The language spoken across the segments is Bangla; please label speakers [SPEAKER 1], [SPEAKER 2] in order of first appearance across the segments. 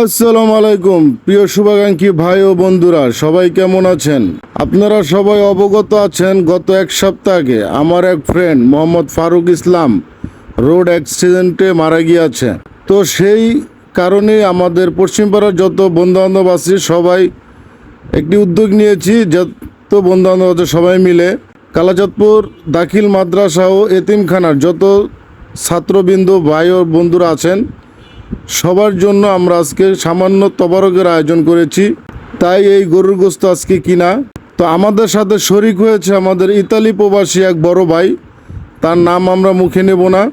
[SPEAKER 1] আসসালামু আলাইকুম প্রিয় শুভাকাঙ্ক্ষী ভাই ও বন্ধুরা, সবাই কেমন আছেন? আপনারা সবাই অবগত আছেন, গত এক সপ্তাহ আগে আমার এক ফ্রেন্ড মোহাম্মদ ফারুক ইসলাম রোড অ্যাক্সিডেন্টে মারা গিয়েছে। তো সেই কারণে আমাদের পশ্চিমপাড়ার যত বন্ধু বান্ধব আছে, সবাই একটি উদ্যোগ নিয়েছি, যত বন্ধু বান্ধব আছে সবাই মিলে কালাচাঁদপুর, দাখিল মাদ্রাসা ও এতিমখানার যত ছাত্রবিন্দু, ভাই ও বন্ধুরা আছেন সবার জন্য আমরা আজকে সামান্য তবারকের আয়োজন করেছি। তাই এই গরুর গোস্ত আজকে কিনা? তো আমাদের সাথে শরিক হয়েছে আমাদের ইতালি প্রবাসী এক বড় ভাই। তার নাম আমরা মুখে নেব না।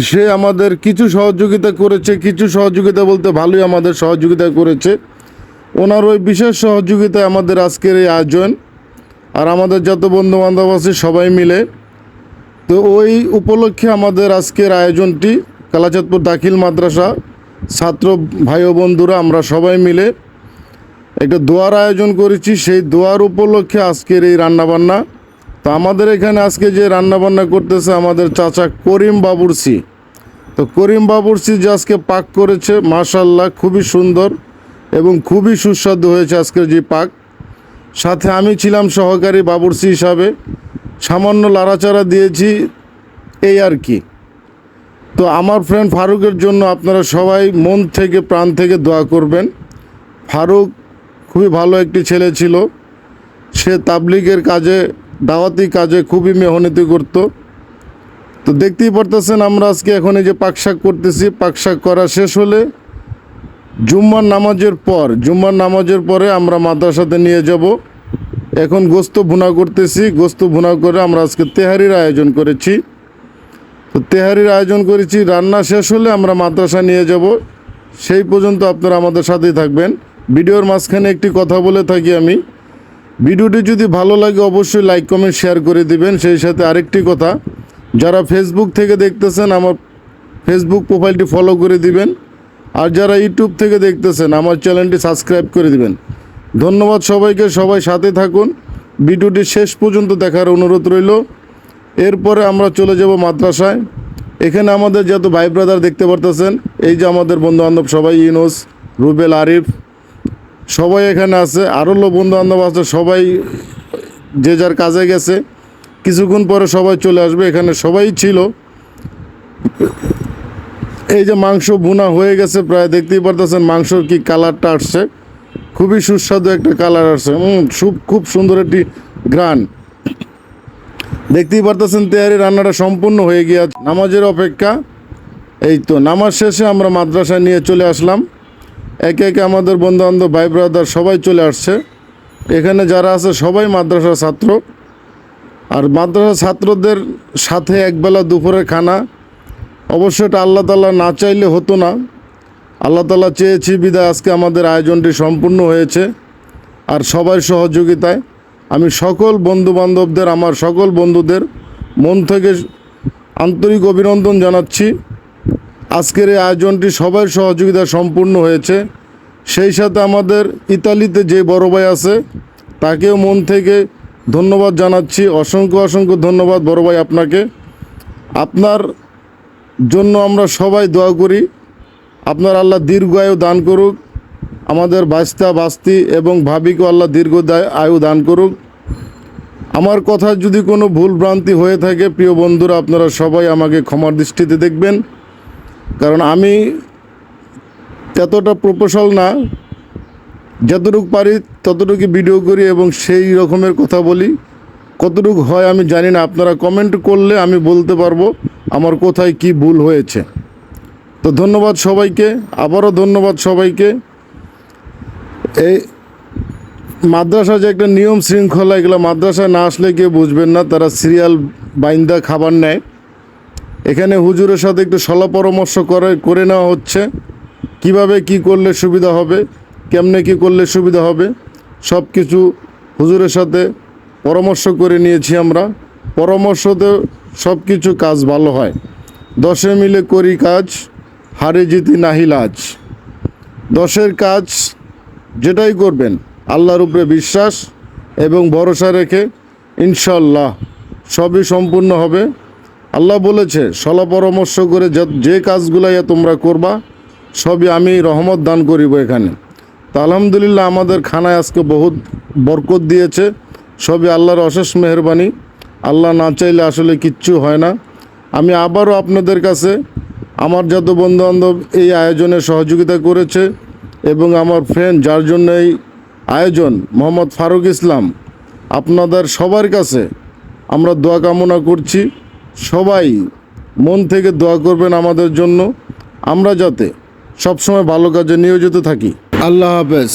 [SPEAKER 1] সে আমাদের কিছু সহযোগিতা করেছে, কিছু সহযোগিতা বলতে ভালোই আমাদের সহযোগিতা করেছে। ওনার ওই বিশেষ সহযোগিতায় আমাদের আজকের এই আয়োজন। আর আমাদের যত বন্ধু বান্ধব আছে সবাই মিলে। তো ওই উপলক্ষে আমাদের আজকের আয়োজনটি কালাচাঁদপুর দাখিল মাদ্রাসা, ছাত্র ভাই ও বন্ধুরা, আমরা সবাই মিলে একটা দোয়ার আয়োজন করেছি। সেই দোয়ার উপলক্ষে আজকের এই রান্নাবান্না। তো আমাদের এখানে আজকে যে রান্নাবান্না করতেছে আমাদের চাচা করিম বাবুরসি তো করিম বাবুরসি যে আজকে পাক করেছে মাশাল্লাহ খুবই সুন্দর এবং খুবই সুস্বাদু হয়েছে আজকের যে পাক। সাথে আমি ছিলাম সহকারী বাবুরসি হিসাবে। সামান্য লাড়াচাড়া দিয়েছি, এই আর কি। তো আমার ফ্রেন্ড ফারুকের জন্য আপনারা সবাই মন থেকে, প্রাণ থেকে দোয়া করবেন। ফারুক খুবই ভালো একটি ছেলে ছিল। সে তাবলিগের কাজে, দাওয়াতি কাজে খুবই মেহনতি করত। তো দেখতেই পারতেছেন আমরা আজকে এখন এই যে পাকশাক করতেছি। পাকশাক করা শেষ হলে জুম্মার নামাজের পর, জুম্মার নামাজের পরে আমরা মাদ্রাসাতে নিয়ে যাব। এখন গোস্ত ভুনা করতেছি। গোস্ত ভুনা করে আমরা আজকে তেহারির আয়োজন করেছি। তো তেহারির আয়োজন করেছি, রান্না শেষ হলে আমরা মাদ্রাসা নিয়ে যাব। সেই পর্যন্ত আপনারা আমাদের সাথেই থাকবেন। ভিডিওর মাঝখানে একটি কথা বলে থাকি আমি। ভিডিওটি যদি ভালো লাগে অবশ্যই লাইক, কমেন্ট, শেয়ার করে দিবেন। সেই সাথে আরেকটি কথা, যারা ফেসবুক থেকে দেখতেছেন, আমার ফেসবুক প্রোফাইলটি ফলো করে দিবেন। আর যারা ইউটিউব থেকে দেখতেছেন, আমার চ্যানেলটি সাবস্ক্রাইব করে দিবেন। ধন্যবাদ সবাইকে, সবাই সাথে থাকুন। ভিডিওটি শেষ পর্যন্ত দেখার অনুরোধ রইল। এরপরে আমরা চলে যাব মাদ্রাসায়। এখানে আমাদের যত ভাই ব্রাদার দেখতে পারতেছেন, এই যে আমাদের বন্ধু বান্ধব সবাই ইনোস রুবেল, আরিফ, সবাই এখানে আছে। আরও বন্ধু বান্ধব আছে, সবাই যে যার কাজে গেছে। কিছুক্ষণ পরে সবাই চলে আসবে, এখানে সবাই ছিল। এই যে মাংস বুনা হয়ে গেছে, প্রায় দেখতেই পারতেছেন মাংসর কি কালারটা আসছে। খুবই সুস্বাদু একটা কালার আসছে। খুব খুব সুন্দর একটি গ্রান দেখতেই পারতেছেন তেয়ারি রান্নাটা সম্পূর্ণ হয়ে গিয়েছে নামাজের অপেক্ষা। এই তো, নামাজ শেষে আমরা মাদ্রাসায় নিয়ে চলে আসলাম। একে একে আমাদের বন্ধু বান্ধব ভাই ব্রাদার সবাই চলে আসছে। এখানে যারা আছে, সবাই মাদ্রাসার ছাত্র। আর মাদ্রাসা ছাত্রদের সাথে একবেলা দুপুরের খানা। অবশ্য এটা আল্লাহ তাল্লাহ না চাইলে হতো না। আল্লাহ তাল্লাহ চেয়েছি বিদায়, আজকে আমাদের আয়োজনটি সম্পূর্ণ হয়েছে। আর সবার সহযোগিতায় আমি সকল বন্ধু বান্ধবদের আমার সকল বন্ধুদের মন থেকে আন্তরিক অভিনন্দন জানাচ্ছি। আজকের এই আয়োজনটি সবার সহযোগিতা সম্পূর্ণ হয়েছে। সেই সাথে আমাদের ইতালিতে যে বড় ভাই আছে, তাকেও মন থেকে ধন্যবাদ জানাচ্ছি। অসংখ্য অসংখ্য ধন্যবাদ বড় ভাই আপনাকে। আপনার জন্য আমরা সবাই দোয়া করি। আপনার আল্লাহ দীর্ঘায়ু দান করুক। আমাদের বাস্তা বাস্তি এবং ভাবিকে আল্লাহ দীর্ঘ আয়ু দান করুক। আমার কথা যদি কোনো ভুল ভ্রান্তি হয়ে থাকে, প্রিয় বন্ধুরা, আপনারা সবাই আমাকে ক্ষমার দৃষ্টিতে দেখবেন। কারণ আমি এতটা প্রকৌশল না, যতটুকু পারি ততটুকু ভিডিও করি এবং সেই রকমের কথা বলি। কতটুকু হয় আমি জানি না, আপনারা কমেন্ট করলে আমি বলতে পারব আমার কোথায় কি ভুল হয়েছে। তো ধন্যবাদ সবাইকে, আবারও ধন্যবাদ সবাইকে। এই মাদ্রাসা যে একটা নিয়ম শৃঙ্খলা, এগুলো মাদ্রাসায় না আসলে কেউ বুঝবেন না, তারা সিরিয়াল বাইন্দা খাবার নেয়। এখানে হুজুরের সাথে একটু সলা পরামর্শ করে করে নেওয়া হচ্ছে। কীভাবে কি করলে সুবিধা হবে, কেমনে কি করলে সুবিধা হবে সব কিছু হুজুরের সাথে পরামর্শ করে নিয়েছি আমরা। পরামর্শতে সব কিছু কাজ ভালো হয়। দশে মিলে করি কাজ, হারে জিতি নাহি লাজ। দশের কাজ যেটাই করবেন, আল্লাহর উপরে বিশ্বাস এবং ভরসা রেখে ইনশাল্লাহ সবই সম্পূর্ণ হবে। আল্লাহ বলেছে, সলা পরামর্শ করে যে কাজগুলাই তোমরা করবা, সবই আমি রহমত দান করিব এখানে। তো আলহামদুলিল্লাহ আমাদের খানায় আজকে বহুত বরকত দিয়েছে, সবই আল্লাহর অশেষ মেহরবানি। আল্লাহ না চাইলে আসলে কিচ্ছু হয় না। আমি আবারও আপনাদের কাছে আমার যত বন্ধুবান্ধব এই আয়োজনে সহযোগিতা করেছে এবং আমার ফ্রেন্ড যার জন্য এই আয়োজন, মোহাম্মদ ফারুক ইসলাম, আপনাদের সবার কাছে আমরা দোয়া কামনা করছি। সবাই মন থেকে দোয়া করবেন আমাদের জন্য। আমরা যাতে সবসময় ভালো কাজে নিয়োজিত থাকি। আল্লাহ হাফেজ।